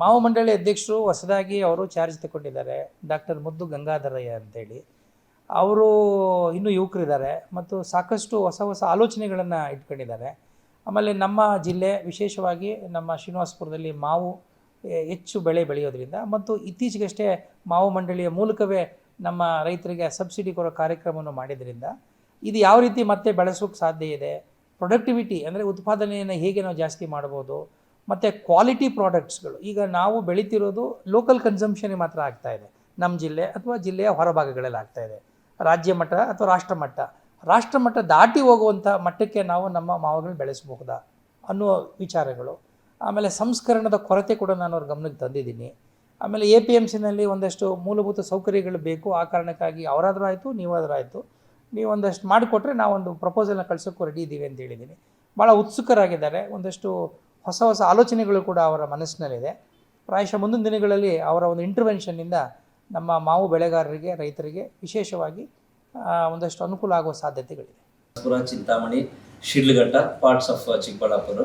ಮಾವು ಮಂಡಳಿ ಅಧ್ಯಕ್ಷರು ಹೊಸದಾಗಿ ಅವರು ಚಾರ್ಜ್ ತಗೊಂಡಿದ್ದಾರೆ. ಡಾಕ್ಟರ್ ಮುದ್ದು ಗಂಗಾಧರಯ್ಯ ಅಂತೇಳಿ. ಅವರು ಇನ್ನೂ ಯುವಕರಿದ್ದಾರೆ ಮತ್ತು ಸಾಕಷ್ಟು ಹೊಸ ಹೊಸ ಆಲೋಚನೆಗಳನ್ನು ಇಟ್ಕೊಂಡಿದ್ದಾರೆ. ಆಮೇಲೆ ನಮ್ಮ ಜಿಲ್ಲೆ ವಿಶೇಷವಾಗಿ ನಮ್ಮ ಶ್ರೀನಿವಾಸಪುರದಲ್ಲಿ ಮಾವು ಹೆಚ್ಚು ಬೆಳೆ ಬೆಳೆಯೋದ್ರಿಂದ ಮತ್ತು ಇತ್ತೀಚೆಗಷ್ಟೇ ಮಾವು ಮಂಡಳಿಯ ಮೂಲಕವೇ ನಮ್ಮ ರೈತರಿಗೆ ಸಬ್ಸಿಡಿ ಕೊಡೋ ಕಾರ್ಯಕ್ರಮವನ್ನು ಮಾಡಿದ್ರಿಂದ ಇದು ಯಾವ ರೀತಿ ಮತ್ತೆ ಬೆಳೆಸೋಕ್ಕೆ ಸಾಧ್ಯ ಇದೆ? ಪ್ರೊಡಕ್ಟಿವಿಟಿ ಅಂದರೆ ಉತ್ಪಾದನೆಯನ್ನು ಹೇಗೆ ನಾವು ಜಾಸ್ತಿ ಮಾಡ್ಬೋದು? ಮತ್ತು ಕ್ವಾಲಿಟಿ ಪ್ರಾಡಕ್ಟ್ಸ್ಗಳು ಈಗ ನಾವು ಬೆಳೀತಿರೋದು ಲೋಕಲ್ ಕನ್ಸಂಪ್ಷನ್ಗೆ ಮಾತ್ರ ಆಗ್ತಾ ಇದೆ. ನಮ್ಮ ಜಿಲ್ಲೆ ಅಥವಾ ಜಿಲ್ಲೆಯ ಹೊರಭಾಗಗಳಲ್ಲಿ ಆಗ್ತಾ ಇದೆ. ರಾಜ್ಯ ಮಟ್ಟ ಅಥವಾ ರಾಷ್ಟ್ರ ಮಟ್ಟ. ರಾಷ್ಟ್ರ ಮಟ್ಟ ದಾಟಿ ಹೋಗುವಂಥ ಮಟ್ಟಕ್ಕೆ ನಾವು ನಮ್ಮ ಮಾವುಗಳನ್ನ ಬೆಳೆಸಬಹುದಾ ಅನ್ನೋ ವಿಚಾರಗಳು. ಆಮೇಲೆ ಸಂಸ್ಕರಣದ ಕೊರತೆ ಕೂಡ ನಾನು ಅವ್ರ ಗಮನಕ್ಕೆ ತಂದಿದ್ದೀನಿ. ಆಮೇಲೆ ಎ ಪಿ ಎಂ ಸಿನಲ್ಲಿ ಒಂದಷ್ಟು ಮೂಲಭೂತ ಸೌಕರ್ಯಗಳು ಬೇಕು. ಆ ಕಾರಣಕ್ಕಾಗಿ ಅವರಾದರೂ ಆಯಿತು, ನೀವಾದರೂ ಆಯಿತು. ನೀವು ಒಂದಷ್ಟು ಮಾಡಿಕೊಟ್ರೆ ನಾವೊಂದು ಪ್ರಪೋಸಲ್ನ ಕಳ್ಸೋಕ್ಕೂ ರೆಡಿ ಇದ್ದೀವಿ ಅಂತ ಹೇಳಿದ್ದೀನಿ. ಭಾಳ ಉತ್ಸುಕರಾಗಿದ್ದಾರೆ. ಒಂದಷ್ಟು ಹೊಸ ಹೊಸ ಆಲೋಚನೆಗಳು ಕೂಡ ಅವರ ಮನಸ್ಸಿನಲ್ಲಿದೆ. ಪ್ರಾಯಶಃ ಮುಂದಿನ ದಿನಗಳಲ್ಲಿ ಅವರ ಒಂದು ಇಂಟರ್ವೆನ್ಷನ್ನಿಂದ ನಮ್ಮ ಮಾವು ಬೆಳೆಗಾರರಿಗೆ, ರೈತರಿಗೆ ವಿಶೇಷವಾಗಿ ಒಂದಷ್ಟು ಅನುಕೂಲ ಆಗುವ ಸಾಧ್ಯತೆಗಳಿದೆ. ಪುರ ಚಿಂತಾಮಣಿ, ಶಿಡ್ಲಘಟ್ಟ ಪಾರ್ಟ್ಸ್ ಆಫ್ ಚಿಕ್ಕಬಳ್ಳಾಪುರ.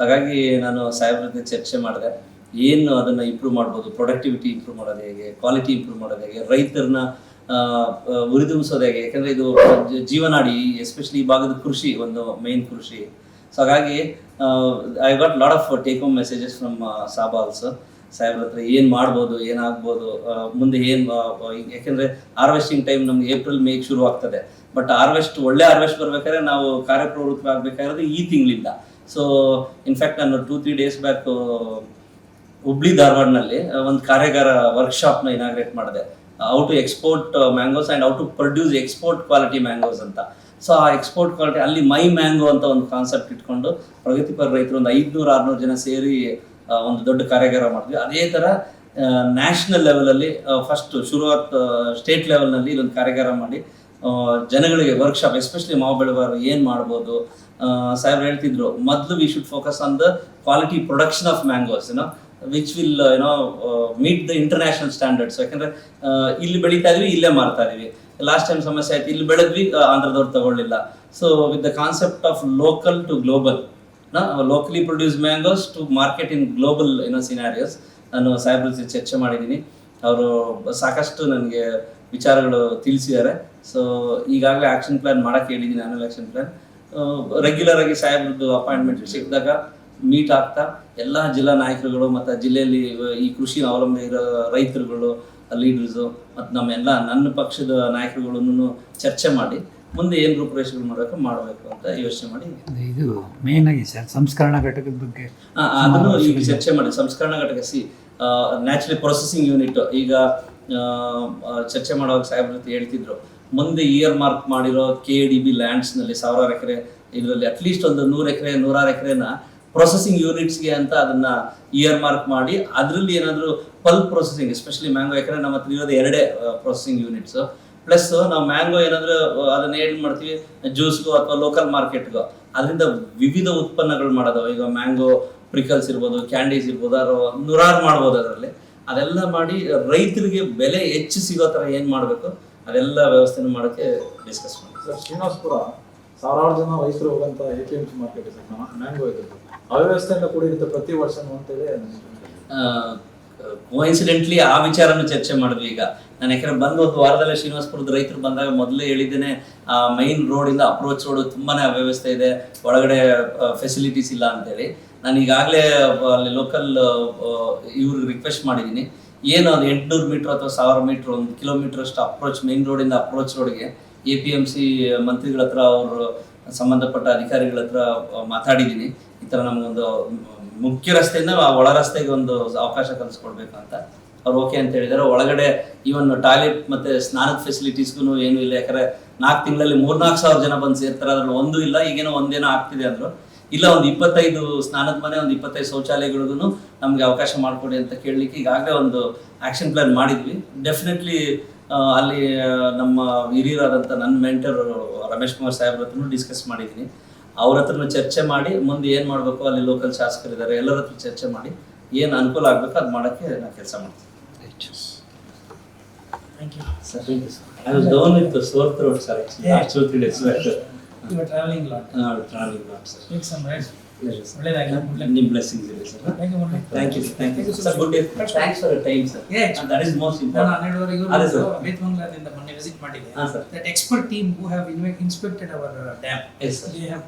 ಹಾಗಾಗಿ ನಾನು ಸಾಹೇಬ್ರ ಚರ್ಚೆ ಮಾಡಿದೆ. ಏನು ಅದನ್ನು ಇಂಪ್ರೂವ್ ಮಾಡ್ಬೋದು? ಪ್ರೊಡಕ್ಟಿವಿಟಿ ಇಂಪ್ರೂವ್ ಮಾಡೋದು ಹೇಗೆ? ಕ್ವಾಲಿಟಿ ಇಂಪ್ರೂವ್ ಮಾಡೋದು ಹೇಗೆ? ರೈತರನ್ನ ಉರಿದುಂಬಿಸೋದು ಹೇಗೆ? ಯಾಕಂದರೆ ಇದು ಜೀವನಾಡಿ ಎಸ್ಪೆಷಲಿ ಈ ಭಾಗದ ಕೃಷಿ, ಒಂದು ಮೇನ್ ಕೃಷಿ. ಸೊ ಹಾಗಾಗಿ I got lot of take home messages from Saba also ಸಾಹೇಬ್ರ ಹತ್ರ ಏನು ಮಾಡ್ಬೋದು ಏನಾಗ್ಬೋದು ಮುಂದೆ ಏನು ಯಾಕೆಂದರೆ ಹಾರ್ವೆಸ್ಟಿಂಗ್ ಟೈಮ್ ನಮ್ಗೆ ಏಪ್ರಿಲ್ ಮೇಗೆ ಶುರು ಆಗ್ತದೆ. ಬಟ್ ಹಾರ್ವೆಸ್ಟ್ ಒಳ್ಳೆ ಹಾರ್ವೆಸ್ಟ್ ಬರ್ಬೇಕಾದ್ರೆ ನಾವು ಕಾರ್ಯಪ್ರವೃತ್ತರಾಗಬೇಕಾಗಿರೋದು ಈ ತಿಂಗಳಿಂದ. ಸೊ ಇನ್ಫ್ಯಾಕ್ಟ್ ನಾನು two three days back Hubli ಧಾರವಾಡನಲ್ಲಿ ಒಂದು ಕಾರ್ಯಾಗಾರ ವರ್ಕ್ಶಾಪ್ನ ಇನಾಗ್ರೇಟ್ ಮಾಡಿದೆ. How to export mangoes and how to produce export quality mangoes ಅಂತ. ಸೊ ಆ ಎಕ್ಸ್ಪೋರ್ಟ್ ಕ್ವಾಲಿಟಿ ಅಲ್ಲಿ ಮೈ ಮ್ಯಾಂಗೋ ಅಂತ ಒಂದು ಕಾನ್ಸೆಪ್ಟ್ ಇಟ್ಕೊಂಡು ಪ್ರಗತಿಪರ ರೈತರು ಒಂದು ಐದುನೂರು, ಆರುನೂರು ಜನ ಸೇರಿ ಒಂದು ದೊಡ್ಡ ಕಾರ್ಯಾಗಾರ ಮಾಡಿದ್ವಿ ಅದೇ ಥರ ನ್ಯಾಷನಲ್ ಲೆವೆಲಲ್ಲಿ ಫಸ್ಟ್ ಶುರುವಾತ್ ಸ್ಟೇಟ್ ಲೆವೆಲ್ನಲ್ಲಿ ಇದೊಂದು ಕಾರ್ಯಾಗಾರ ಮಾಡಿ ಜನಗಳಿಗೆ ವರ್ಕ್ಶಾಪ್ ಎಸ್ಪೆಷಲಿ ಮಾವು ಬೆಳೆಗಾರರು ಏನು ಮಾಡ್ಬೋದು? ಸಾಹೇಬ್ರು ಹೇಳ್ತಿದ್ರು, ಮೊದಲು we should focus on the quality production of mangoes ಏನೋ which will you know meet the international standards ಯಾಕಂದ್ರೆ ಆ, ಇಲ್ಲಿ ಬೆಳೀತಾ ಇದೀವಿ ಇಲ್ಲೇ ಮಾರ್ತಾ ಇದೀವಿ. ಲಾಸ್ಟ್ ಟೈಮ್ ಸಮಸ್ಯೆ ಆಯ್ತು ಇಲ್ಲಿ ಬೆಳೆದ್ವಿ ಆ, ಆಂಧ್ರದವ್ರು ತಗೊಳ್ಳಿಲ್ಲ. So with the concept of local to global locally produce mangoes to market in global ಏನೋ ಸಿನಾರಿಯೋಸ್ ನಾನು ಸಾಹೇಬ್ರ ಜೊತೆ ಚರ್ಚೆ ಮಾಡಿದ್ದೀನಿ. ಅವರು ಸಾಕಷ್ಟು ನನಗೆ ವಿಚಾರಗಳು ತಿಳಿಸಿದ್ದಾರೆ. ಸೊ ಈಗಾಗಲೇ ಆ್ಯಕ್ಷನ್ ಪ್ಲಾನ್ ಮಾಡಕ್ಕೆ ಹೇಳಿದ್ದೀನಿ ಆನ್ಯಲ್ ಆಕ್ಷನ್ ಪ್ಲ್ಯಾನ್ ರೆಗ್ಯುಲರ್ ಆಗಿ ಸಾಹೇಬ್ರದ್ದು ಅಪಾಯಿಂಟ್ಮೆಂಟ್ ಸಿಕ್ಕಿದಾಗ ಮೀಟ್ ಆಗ್ತಾ ಎಲ್ಲ ಜಿಲ್ಲಾ ನಾಯಕರುಗಳು ಮತ್ತು ಜಿಲ್ಲೆಯಲ್ಲಿ ಈ ಕೃಷಿ ಅವಲಂಬನೆ ಇರೋ ರೈತರುಗಳು ಲೀಡರ್ಸು ಮತ್ತು ನಮ್ಮೆಲ್ಲ ನನ್ನ ಪಕ್ಷದ ನಾಯಕರುಗಳನ್ನು ಚರ್ಚೆ ಮಾಡಿ ಮುಂದೆ ಏನು ರೂಪುರೇಷೆಗಳು ಮಾಡಬೇಕು ಮಾಡಬೇಕು ಅಂತ ಯೋಚನೆ ಮಾಡಿ. ಇದು ಮೇನ್ ಆಗಿ ಸರ್ ಸಂಸ್ಕರಣಾ ಘಟಕದ ಬಗ್ಗೆ ಅದನ್ನು ಈಗ ಚರ್ಚೆ ಮಾಡಿ. ಸಂಸ್ಕರಣಾ ಘಟಕ ಸಿ ನ್ಯಾಚುರಲಿ ಪ್ರೊಸೆಸಿಂಗ್ ಯೂನಿಟ್ ಈಗ ಚರ್ಚೆ ಮಾಡುವಾಗ ಸಾಹೇಬ್ರ ಜೊತೆ ಹೇಳ್ತಿದ್ರು. ಮುಂದೆ ಇಯರ್ ಮಾರ್ಕ್ ಮಾಡಿರೋ ಕೆ ಡಿ ಬಿ ಲ್ಯಾಂಡ್ಸ್ನಲ್ಲಿ ಸಾವಿರಾರು ಎಕರೆ ಇದರಲ್ಲಿ ಅಟ್ಲೀಸ್ಟ್ ಒಂದು ನೂರು ಎಕರೆ ನೂರಾರು ಎಕರೆನ ಪ್ರೊಸೆಸಿಂಗ್ ಯೂನಿಟ್ಸ್ಗೆ ಅಂತ ಅದನ್ನ ಇಯರ್ ಮಾರ್ಕ್ ಮಾಡಿ, ಅದರಲ್ಲಿ ಏನಾದರೂ ಪಲ್ಪ್ ಪ್ರೊಸೆಸಿಂಗ್ ಎಸ್ಪೆಷಲಿ ಮ್ಯಾಂಗೋ ಯಾಕಂದ್ರೆ ನಮ್ಮ ಹತ್ರ ಇರೋದು ಎರಡೇ ಪ್ರೊಸೆಸಿಂಗ್ ಯೂನಿಟ್ಸ್ ಪ್ಲಸ್ ನಾವು ಮ್ಯಾಂಗೋ ಏನಾದರೂ ಅದನ್ನ ಏನು ಮಾಡ್ತೀವಿ ಜ್ಯೂಸ್ಗೋ ಅಥವಾ ಲೋಕಲ್ ಮಾರ್ಕೆಟ್ಗೋ ಅದರಿಂದ ವಿವಿಧ ಉತ್ಪನ್ನಗಳು ಮಾಡೋದು ಈಗ ಮ್ಯಾಂಗೋ ಪ್ರಿಕಲ್ಸ್ ಇರ್ಬೋದು ಕ್ಯಾಂಡೀಸ್ ಇರ್ಬೋದು ಅಥವಾ ನೂರಾರು ಮಾಡ್ಬೋದು ಅದರಲ್ಲಿ. ಅದೆಲ್ಲ ಮಾಡಿ ರೈತರಿಗೆ ಬೆಲೆ ಹೆಚ್ಚು ಸಿಗೋ ಥರ ಏನು ಮಾಡಬೇಕು, ಅದೆಲ್ಲ ವ್ಯವಸ್ಥೆನ ಮಾಡೋಕ್ಕೆ ಡಿಸ್ಕಸ್ ಮಾಡಿ ಶ್ರೀನಿವಾಸಪುರ ಸಾವಿರಾರು ಜನ ವಯಸ್ಸರು ಹೋಗಂತ A P M C market ಇದೆ ಮ್ಯಾಂಗೋ ಇದೆ. ಅವ್ಯವಸ್ಥೆಯಿಂದ ಕೂಡಿರುತ್ತೆ ಪ್ರತಿ ವರ್ಷನೂ ಅಂತೇಳಿ ಕೋಇನ್ಸಿಡೆಂಟ್ಲಿ ಆ ವಿಚಾರನ ಚರ್ಚೆ ಮಾಡಿದ್ವಿ ಈಗ. ನಾನು ಯಾಕಂದ್ರೆ ಬಂದು ಒಂದು ವಾರದಲ್ಲೇ ಶ್ರೀನಿವಾಸಪುರದ ರೈತರು ಬಂದಾಗ ಮೊದಲೇ ಹೇಳಿದ್ದೇನೆ, ಆ ಮೈನ್ ರೋಡಿಂದ ಅಪ್ರೋಚ್ ರೋಡ್ ತುಂಬಾನೇ ಅವ್ಯವಸ್ಥೆ ಇದೆ, ಒಳಗಡೆ ಫೆಸಿಲಿಟೀಸ್ ಇಲ್ಲ ಅಂತೇಳಿ. ನಾನು ಈಗಾಗಲೇ ಅಲ್ಲಿ ಲೋಕಲ್ ಇವ್ರಿಗೆ ರಿಕ್ವೆಸ್ಟ್ ಮಾಡಿದ್ದೀನಿ. ಏನು ಒಂದು ಎಂಟುನೂರು ಮೀಟರ್ ಅಥವಾ ಸಾವಿರ ಮೀಟ್ರ್ ಒಂದು ಕಿಲೋಮೀಟರ್ ಅಷ್ಟು ಅಪ್ರೋಚ್ ಮೈನ್ ರೋಡಿಂದ ಅಪ್ರೋಚ್ ರೋಡ್ಗೆ ಎ ಪಿ ಎಂ ಸಿ ಮಂತ್ರಿಗಳ ಹತ್ರ ಅವರು ಸಂಬಂಧಪಟ್ಟ ಅಧಿಕಾರಿಗಳ ಹತ್ರ ಮಾತಾಡಿದ್ದೀನಿ. ಈ ಥರ ನಮಗೊಂದು ಮುಖ್ಯ ರಸ್ತೆಯಿಂದ ಒಳ ರಸ್ತೆಗೆ ಒಂದು ಅವಕಾಶ ಕಲ್ಸ್ಕೊಡ್ಬೇಕು ಅಂತ ಅವ್ರು ಓಕೆ ಅಂತ ಹೇಳಿದಾರೆ ಒಳಗಡೆ ಈವನ್ ಟಾಯ್ಲೆಟ್ ಮತ್ತೆ ಸ್ನಾನದ ಫೆಸಿಲಿಟೀಸ್ಗೂ ಏನೂ ಇಲ್ಲ. ಯಾಕಂದ್ರೆ ನಾಲ್ಕು ತಿಂಗಳಲ್ಲಿ ಮೂರ್ನಾಲ್ಕು ಸಾವಿರ ಜನ ಬಂದು ಸೇರ್ತಾರೆ. ಅದ್ರಲ್ಲಿ ಒಂದು ಇಲ್ಲ, ಈಗೇನೋ ಒಂದೇನೋ ಆಗ್ತಿದೆ ಅಂದ್ರು. ಇಲ್ಲ, ಒಂದು ಇಪ್ಪತ್ತೈದು ಸ್ನಾನದ ಮನೆ, ಒಂದು ಇಪ್ಪತ್ತೈದು ಶೌಚಾಲಯಗಳಿಗೂ ನಮಗೆ ಅವಕಾಶ ಮಾಡಿಕೊಡಿ ಅಂತ ಕೇಳಲಿಕ್ಕೆ ಈಗಾಗಲೇ ಒಂದು ಆಕ್ಷನ್ ಪ್ಲಾನ್ ಮಾಡಿದ್ವಿ. ಡೆಫಿನೆಟ್ಲಿ ಅಲ್ಲಿ ನಮ್ಮ ಹಿರಿಯರಾದಂಥ ನನ್ನ ಮೆಂಟರ್ ರಮೇಶ್ ಕುಮಾರ್ ಸಾಹೇಬ್ರ ಹತ್ರನೂ ಡಿಸ್ಕಸ್ ಮಾಡಿದ್ದೀನಿ. ಅವ್ರ ಹತ್ರನೂ ಚರ್ಚೆ ಮಾಡಿ ಮುಂದೆ ಏನು ಮಾಡಬೇಕು ಅಲ್ಲಿ ಲೋಕಲ್ ಶಾಸಕರಿದ್ದಾರೆ ಎಲ್ಲರ ಹತ್ರ ಚರ್ಚೆ ಮಾಡಿ ಏನು ಅನುಕೂಲ ಆಗಬೇಕು ಅದು ಮಾಡೋಕ್ಕೆ ನಾನು ಕೆಲಸ ಮಾಡ್ತೀನಿ. Sir down sore throat sir actually last two three days back travelling lot travelling lot sir ನಿಮ್ಮ ಬ್ಲೆಸ್ಸಿಂಗ್ಸ್ ಇರಲಿ sir. Thank you thank you sir good day thanks for time sir that is most important ಹನ್ನೆರಡುವರೆಗೆ ಅದೇ sir. ಬೇತ್ ಬಂಗ್ಲಾದಿಂದ ಮೊನ್ನೆ visit ಮಾಡಿದ್ದೆ that expert team who have inspected our dam as they have